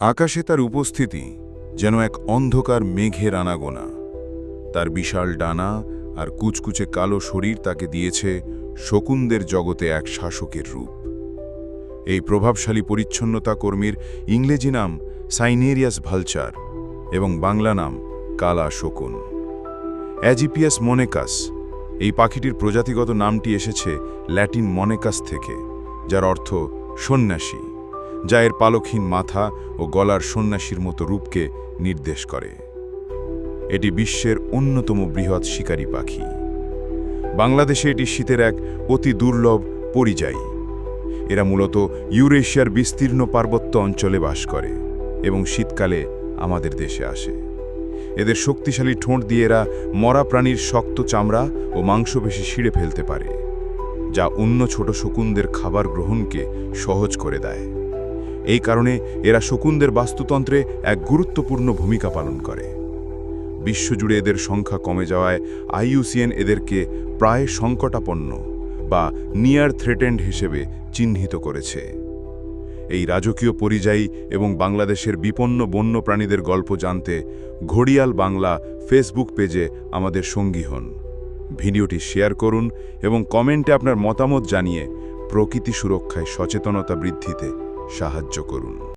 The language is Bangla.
আকাশে তার উপস্থিতি যেন এক অন্ধকার মেঘের আনাগোনা। তার বিশাল ডানা আর কুচকুচে কালো শরীর তাকে দিয়েছে শকুনদের জগতে এক শাসকের রূপ। এই প্রভাবশালী পরিচ্ছন্নতা কর্মীর ইংরেজি নাম সাইনেরিয়াস ভালচার এবং বাংলা নাম কালা শকুন। অ্যাজিপিয়াস মনেকাস, এই পাখিটির প্রজাতিগত নামটি এসেছে ল্যাটিন মনেকাস থেকে, যার অর্থ সন্ন্যাসী। যা এর পালকহীন মাথা ও গলার সন্ন্যাসীর মতো রূপকে নির্দেশ করে। এটি বিশ্বের অন্যতম বৃহৎ শিকারী পাখি। বাংলাদেশে এটি শীতের এক অতি দুর্লভ পরিযায়ী। এরা মূলত ইউরেশিয়ার বিস্তীর্ণ পার্বত্য অঞ্চলে বাস করে এবং শীতকালে আমাদের দেশে আসে। এদের শক্তিশালী ঠোঁট দিয়ে এরা মরা প্রাণীর শক্ত চামড়া ও মাংসপেশি ছিঁড়ে ফেলতে পারে, যা অন্য ছোট শকুনদের খাবার গ্রহণকে সহজ করে দেয়। এই কারণে এরা শকুনদের বাস্তুতন্ত্রে এক গুরুত্বপূর্ণ ভূমিকা পালন করে। বিশ্বজুড়ে এদের সংখ্যা কমে যাওয়ায় আইইউসিএন এদেরকে প্রায় সংকটাপন্ন বা নিয়ার থ্রেটেন্ড হিসেবে চিহ্নিত করেছে। এই রাজকীয় পরিযায়ী এবং বাংলাদেশের বিপন্ন বন্য প্রাণীদের গল্প জানতে ঘড়িয়াল বাংলা ফেসবুক পেজে আমাদের সঙ্গী হন। ভিডিওটি শেয়ার করুন এবং কমেন্টে আপনার মতামত জানিয়ে প্রকৃতি সুরক্ষায় সচেতনতা বৃদ্ধিতে সাহায্য করুন।